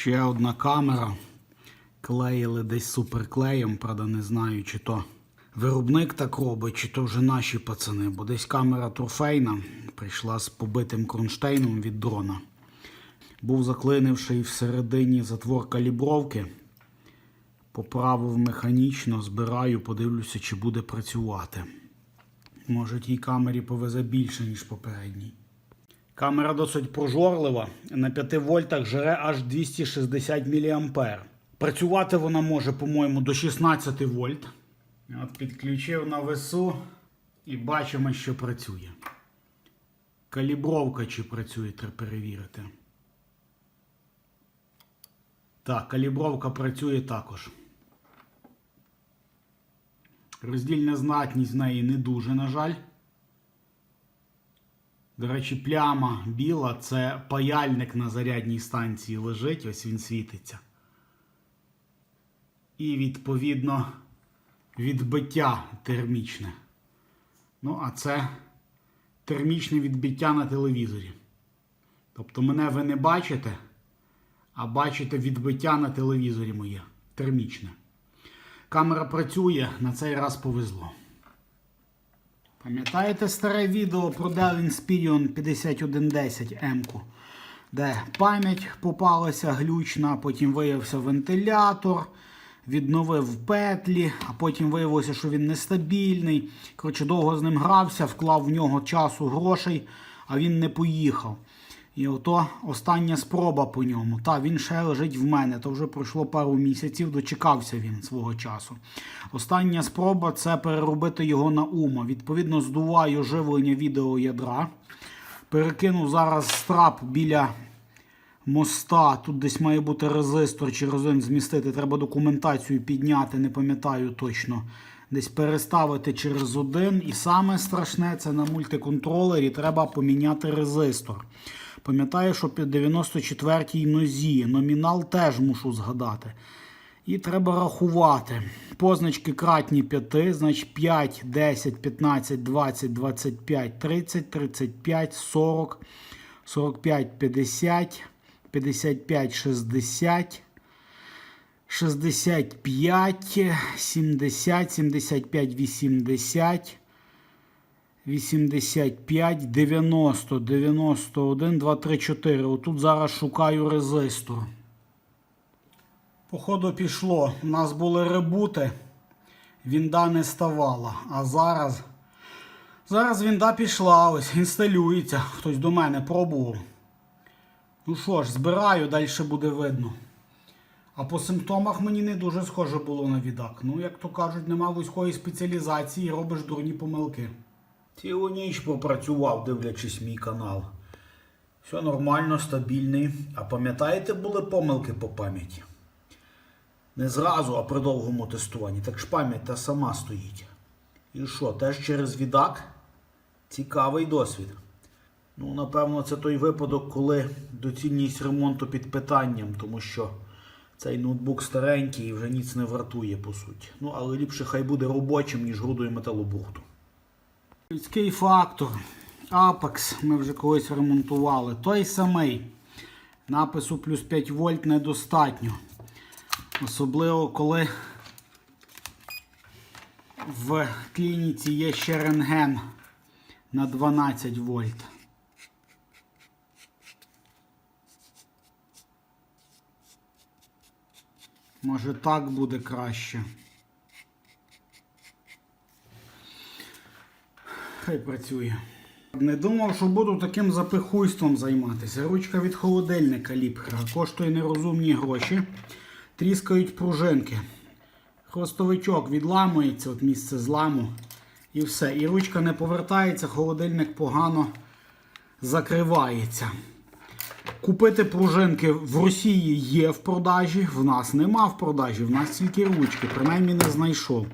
Ще одна камера. Клеїли десь суперклеєм, правда, не знаю, чи то виробник так робить, чи то вже наші пацани. Бо десь камера трофейна прийшла з побитим кронштейном від дрона. Був заклинивший всередині затвор калібровки. Поправив механічно, збираю, подивлюся, чи буде працювати. Може, тій камері повезе більше, ніж попередній. Камера досить прожорлива. На 5 вольтах жере аж 260 мА. Працювати вона може, по-моєму, до 16 вольт. От підключив на весу і бачимо, що працює. Калібровка чи працює, треба перевірити. Так, калібровка працює також. Роздільна знатність в неї не дуже, на жаль. До речі, пляма біла це паяльник на зарядній станції лежить, ось він світиться. І відповідно відбиття термічне. Ну, а це термічне відбиття на телевізорі. Тобто мене ви не бачите, а бачите відбиття на телевізорі моє термічне. Камера працює, на цей раз повезло. Пам'ятаєте старе відео про Dell Inspiron 5110 m де пам'ять попалася глючна, потім виявився вентилятор, відновив петлі, а потім виявилося, що він нестабільний. Коротше, довго з ним грався, вклав в нього часу грошей, а він не поїхав. І ото остання спроба по ньому. Та він ще лежить в мене. То вже пройшло пару місяців, дочекався він свого часу. Остання спроба це переробити його на умо. Відповідно, здуваю живлення відеоядра. Перекинув зараз страп біля моста. Тут десь має бути резистор чи резин змістити. Треба документацію підняти, не пам'ятаю точно. Десь переставити через один. І саме страшне це на мультиконтролері треба поміняти резистор. Пам'ятаю, що під 94-й нозі. Номінал теж мушу згадати. І треба рахувати. Позначки кратні 5, значить 5, 10, 15, 20, 25, 30, 35, 40, 45, 50, 55, 60, 65, 70, 75, 80, 85, 90, 91, 2, 3, 4. Отут зараз шукаю резистор. Походу пішло. У нас були ребути, вінда не ставала. А зараз. Зараз вінда пішла, ось інсталюється. Хтось до мене пробував. Ну що ж, збираю, далі буде видно. А по симптомах мені не дуже схоже було на відак. Ну, як то кажуть, нема вузької спеціалізації, робиш дурні помилки. Цілу ніч попрацював, дивлячись мій канал. Все нормально, стабільний. А пам'ятаєте, були помилки по пам'яті? Не зразу, а при довгому тестуванні. Так ж пам'ять та сама стоїть. І що, теж через відак? Цікавий досвід. Ну, напевно, це той випадок, коли доцільність ремонту під питанням, тому що цей ноутбук старенький і вже ніц не вартує, по суті. Ну, але ліпше хай буде робочим, ніж грудою металобрухту. Людський фактор. Apex ми вже колись ремонтували. Той самий. Напису плюс 5 вольт недостатньо. Особливо, коли в клініці є ще рентген на 12 вольт. Може так буде краще. Хай працює. Не думав, що буду таким запихуйством займатися. Ручка від холодильника ліпхера. Коштує нерозумні гроші. Тріскають пружинки. Хвостовичок відламується, от місце зламу. І все. І ручка не повертається, холодильник погано закривається. Купити пружинки в Росії є в продажі, в нас нема в продажі, в нас тільки ручки, принаймні не знайшов.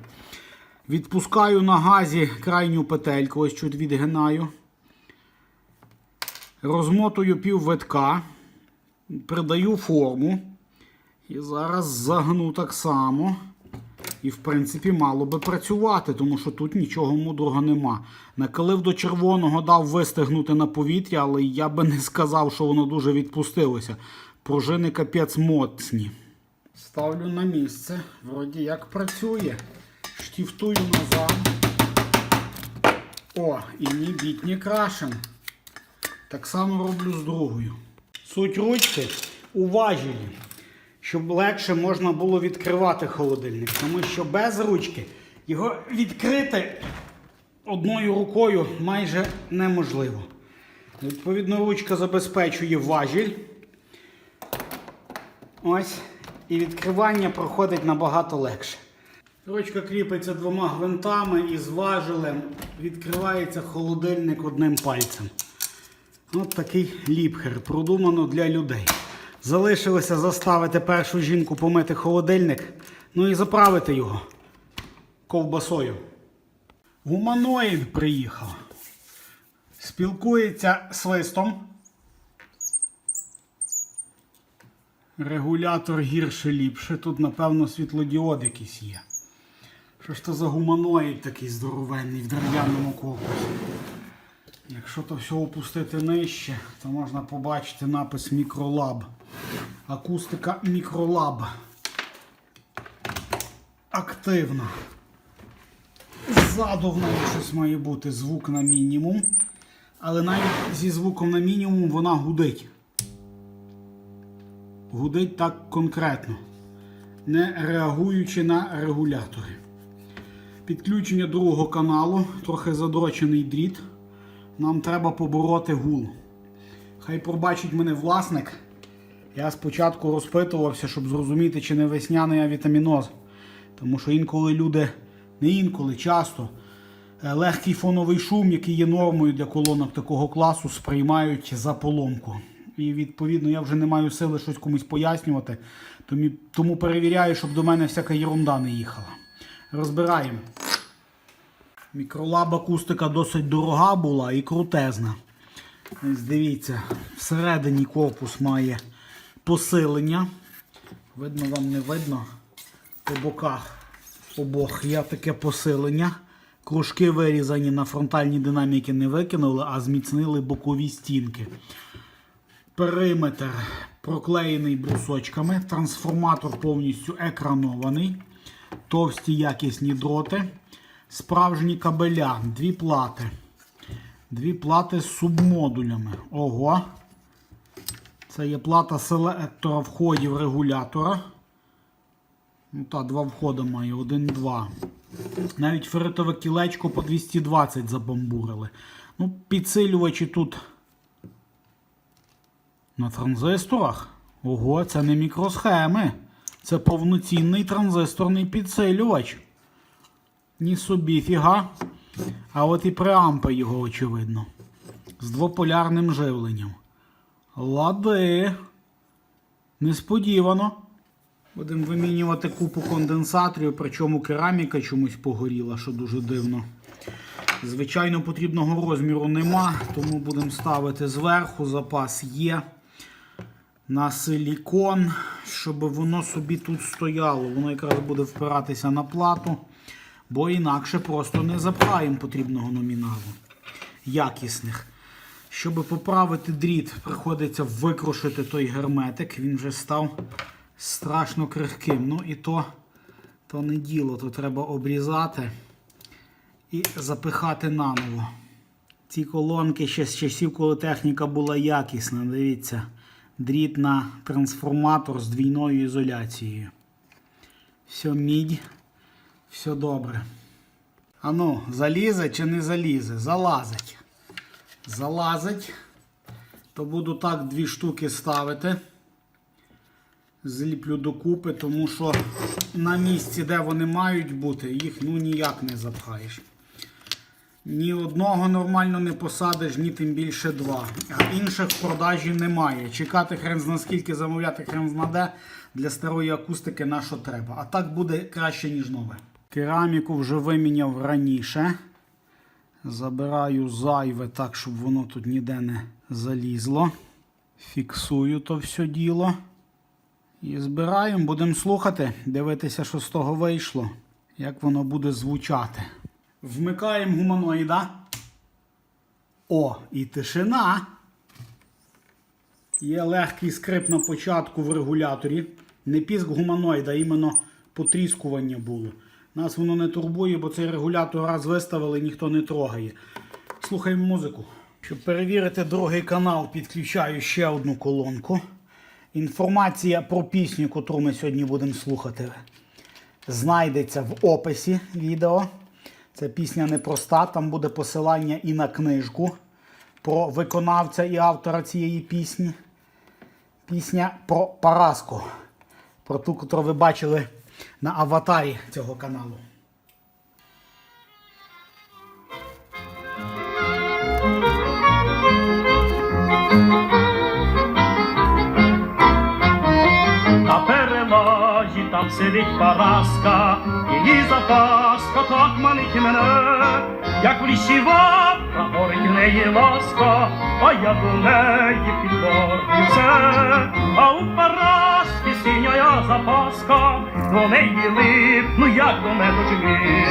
Відпускаю на газі крайню петельку, ось чуть відгинаю. Розмотую пів витка, придаю форму. І зараз загну так само. І, в принципі, мало би працювати, тому що тут нічого мудрого нема. Накалив до червоного, дав вистигнути на повітря, але я би не сказав, що воно дуже відпустилося. Пружини капець моцні. Ставлю на місце. Вроді як працює. Штіфтую назад. О, і ні біт, ні крашен. Так само роблю з другою. Суть ручки у важелі, щоб легше можна було відкривати холодильник. Тому що без ручки його відкрити одною рукою майже неможливо. Відповідно, ручка забезпечує важіль. Ось. І відкривання проходить набагато легше. Ручка кріпиться двома гвинтами і з важелем відкривається холодильник одним пальцем. От такий ліпхер, продумано для людей. Залишилося заставити першу жінку помити холодильник, ну і заправити його ковбасою. Гуманоїд приїхав. Спілкується свистом. Регулятор гірше ліпше. Тут, напевно, світлодіод якийсь є. Що ж то за гуманоїд такий здоровенний в дерев'яному корпусі? Якщо то все опустити нижче, то можна побачити напис Мікролаб. Акустика Мікролаб. Активна. Ззаду в неї щось має бути звук на мінімум. Але навіть зі звуком на мінімум вона гудить. Гудить так конкретно, не реагуючи на регулятори. Підключення другого каналу, трохи задрочений дріт. Нам треба побороти гул. Хай пробачить мене власник. Я спочатку розпитувався, щоб зрозуміти, чи не весняний авітаміноз. Тому що інколи люди, не інколи, часто, е, легкий фоновий шум, який є нормою для колонок такого класу, сприймають за поломку. І відповідно я вже не маю сили щось комусь пояснювати, тому, перевіряю, щоб до мене всяка ерунда не їхала. Розбираємо. Мікролаб акустика досить дорога була і крутезна. Ось дивіться, всередині корпус має посилення. Видно вам не видно. По боках обох є таке посилення. Кружки вирізані на фронтальні динаміки не викинули, а зміцнили бокові стінки. Периметр проклеєний брусочками. Трансформатор повністю екранований. Товсті якісні дроти. Справжні кабеля. Дві плати. Дві плати з субмодулями. Ого. Це є плата селектора входів регулятора. Ну та, два входи має, один-два. Навіть ферритове кілечко по 220 забамбурили. Ну, підсилювачі тут на транзисторах. Ого, це не мікросхеми. Це повноцінний транзисторний підсилювач. Ні собі фіга. А от і преампи його, очевидно. З двополярним живленням. Лади. Несподівано. Будемо вимінювати купу конденсаторів, причому кераміка чомусь погоріла, що дуже дивно. Звичайно, потрібного розміру нема, тому будемо ставити зверху. Запас є на силікон, щоб воно собі тут стояло. Воно якраз буде впиратися на плату, бо інакше просто не запхаємо потрібного номіналу якісних. Щоб поправити дріт, приходиться викрушити той герметик. Він вже став страшно крихким. Ну і то, то не діло, то треба обрізати і запихати наново. Ці колонки ще з часів, коли техніка була якісна. Дивіться, дріт на трансформатор з двійною ізоляцією. Все мідь, все добре. Ану, залізе чи не залізе? Залазить. Залазить. То буду так дві штуки ставити. Зліплю докупи, тому що на місці, де вони мають бути, їх ну ніяк не запхаєш. Ні одного нормально не посадиш, ні тим більше два. А інших в продажі немає. Чекати хрен зна скільки замовляти хрен зна де для старої акустики на що треба. А так буде краще, ніж нове. Кераміку вже виміняв раніше. Забираю зайве так, щоб воно тут ніде не залізло. Фіксую то все діло. І збираємо, будемо слухати, дивитися, що з того вийшло, як воно буде звучати. Вмикаємо гуманоїда. О, і тишина. Є легкий скрип на початку в регуляторі. Не піск гуманоїда, іменно потріскування було. Нас воно не турбує, бо цей регулятор раз виставили, ніхто не трогає. Слухаємо музику. Щоб перевірити другий канал, підключаю ще одну колонку. Інформація про пісню, яку ми сьогодні будемо слухати, знайдеться в описі відео. Це пісня непроста, там буде посилання і на книжку про виконавця і автора цієї пісні. Пісня про Параску. Про ту, яку ви бачили на аватарі цього каналу. На перелазі там сидить Параска, її запаска так манить мене, як в лісі вапра горить в неї ласка, а я до неї підкорюся. А у Параски синяя запаска, до неї липну, як до мене медочки.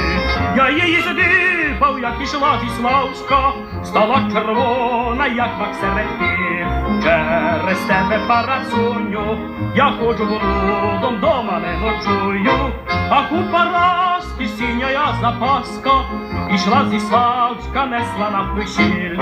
Я її здибав, як ішла зі Славська, стала червона, як мак середки. Через тебе парасуню, я ходжу голодом, дома не ночую, а купа раз пісіння я запаска, ішла зі Славська, несла на плечі.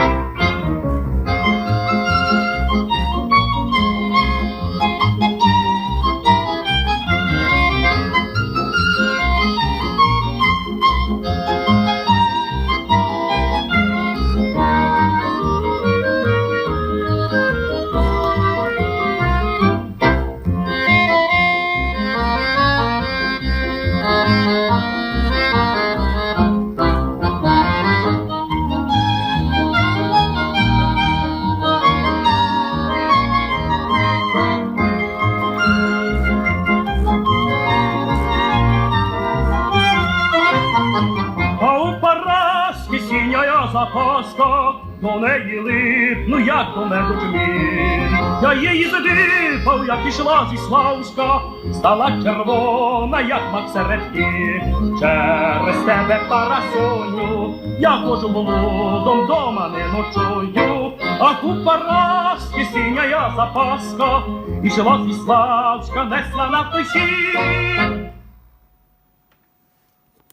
Як до меду. Я її задипав, як ішла зі Славська, стала червона, як мак середки. Через тебе, парасоню, я ходжу голодом, дома не ночую. А у Параски сіняя запаска, ішла зі Славська, несла на плечі.